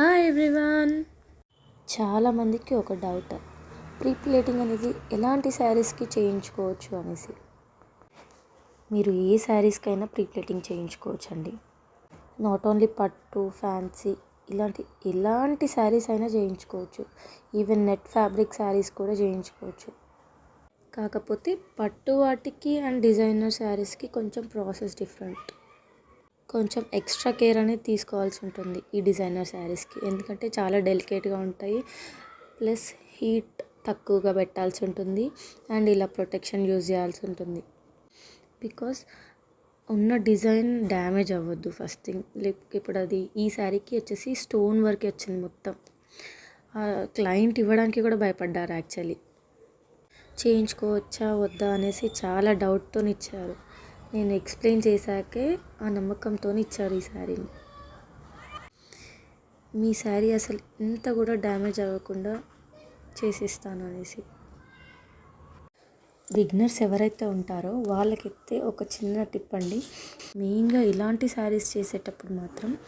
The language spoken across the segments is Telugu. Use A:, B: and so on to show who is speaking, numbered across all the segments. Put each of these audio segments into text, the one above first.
A: హాయ్ ఎవ్రీవన్ చాలామందికి ఒక డౌట్ ప్రీ ప్లేటింగ్ అనేది ఎలాంటి శారీస్కి చేయించుకోవచ్చు అనేసి. మీరు ఏ శారీస్కైనా ప్రీ ప్లేటింగ్ చేయించుకోవచ్చు అండి నాట్ ఓన్లీ పట్టు ఫ్యాన్సీ ఇలాంటి ఎలాంటి శారీస్ అయినా చేయించుకోవచ్చు. ఈవెన్ నెట్ ఫ్యాబ్రిక్ శారీస్ కూడా చేయించుకోవచ్చు. కాకపోతే పట్టు వాటికి అండ్ డిజైనర్ శారీస్కి కొంచెం ప్రాసెస్ డిఫరెంట్ కొంచెం ఎక్స్ట్రా కేర్ అనేది తీసుకోవాల్సి ఉంటుంది ఈ డిజైనర్ శారీస్కి. ఎందుకంటే చాలా డెలికేట్గా ఉంటాయి. ప్లస్ హీట్ తక్కువగా పెట్టాల్సి ఉంటుంది. అండ్ ఇలా ప్రొటెక్షన్ యూజ్ చేయాల్సి ఉంటుంది. బికాస్ ఉన్న డిజైన్ డ్యామేజ్ అవ్వద్దు ఫస్ట్ థింగ్. లైక్ ఇప్పుడు అది ఈ శారీకి వచ్చేసి స్టోన్ వర్క్ వచ్చింది మొత్తం. క్లయింట్ ఇవ్వడానికి కూడా భయపడ్డారు యాక్చువల్లీ. చేయించుకోవచ్చా వద్దా అనేసి చాలా డౌట్తో ఇచ్చారు. నేను ఎక్స్ప్లెయిన్ చేశాకే ఆ నమ్మకంతో ఇచ్చారు ఈ శారీని మీ శారీ అసలు ఇంత కూడా డ్యామేజ్ అవ్వకుండా చేసిస్తాను అనేసి. బిగ్నర్స్ ఎవరైతే ఉంటారో వాళ్ళకైతే ఒక చిన్న టిప్ అండి. మెయిన్గా ఇలాంటి శారీస్ చేసేటప్పుడు మాత్రం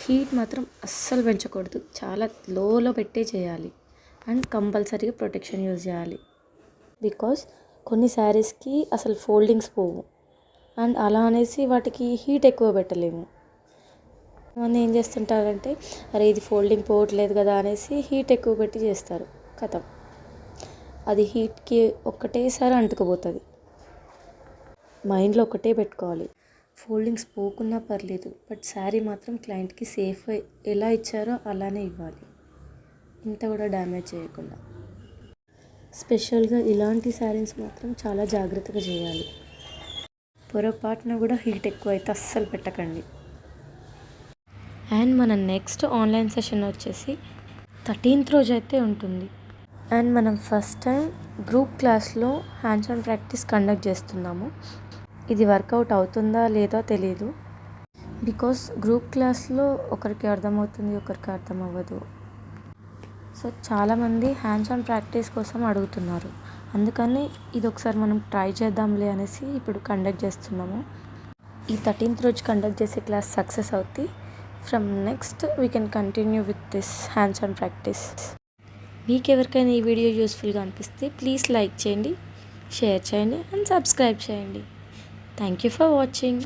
A: హీట్ మాత్రం అస్సలు పెంచకూడదు. చాలా లోలో పెట్టే చేయాలి. అండ్ కంపల్సరీగా ప్రొటెక్షన్ యూజ్ చేయాలి. బికాస్ కొన్ని శారీస్కి అసలు ఫోల్డింగ్స్ పోవు. అండ్ అలా అనేసి వాటికి హీట్ ఎక్కువ పెట్టలేము. మంది ఏం చేస్తుంటారంటే అరే ఇది ఫోల్డింగ్ పోవట్లేదు కదా అనేసి హీట్ ఎక్కువ పెట్టి చేస్తారు. కథం. అది హీట్కి ఒక్కటేసారి అంటుకుపోతుంది. మైండ్లో ఒకటే పెట్టుకోవాలి. ఫోల్డింగ్స్ పోకున్నా పర్లేదు బట్ శారీ మాత్రం క్లయింట్కి సేఫ్ ఎలా ఇచ్చారో అలానే ఇవ్వాలి. ఇంత కూడా డ్యామేజ్ చేయకుండా. స్పెషల్గా ఇలాంటి శారీస్ మాత్రం చాలా జాగ్రత్తగా చేయాలి. పొరపాటున కూడా హీట్ ఎక్కువ అయితే అస్సలు పెట్టకండి. అండ్ మన నెక్స్ట్ ఆన్లైన్ సెషన్ వచ్చేసి థర్టీన్త్ రోజు అయితే ఉంటుంది. అండ్ మనం ఫస్ట్ టైం గ్రూప్ క్లాస్లో హ్యాండ్స్ ఆన్ ప్రాక్టీస్ కండక్ట్ చేస్తున్నాము. ఇది వర్కౌట్ అవుతుందా లేదా తెలియదు బికాస్ గ్రూప్ క్లాస్లో ఒకరికి అర్థమవుతుంది ఒకరికి అర్థం అవ్వదు సో చాలామంది హ్యాండ్స్ ఆన్ ప్రాక్టీస్ కోసం అడుగుతున్నారు. అందుకని ఇది ఒకసారి మనం ట్రై చేద్దాంలే అనేసి ఇప్పుడు కండక్ట్ చేస్తున్నాము. ఈ థర్టీన్త్ రోజు కండక్ట్ చేసే క్లాస్ సక్సెస్ అవుతుంది from next we can continue with this hands on practice. మీకు ఎవరికైనా ఈ వీడియో యూస్ఫుల్గా అనిపిస్తే ప్లీజ్ లైక్ చేయండి షేర్ చేయండి అండ్ సబ్స్క్రైబ్ చేయండి. Thank you for watching.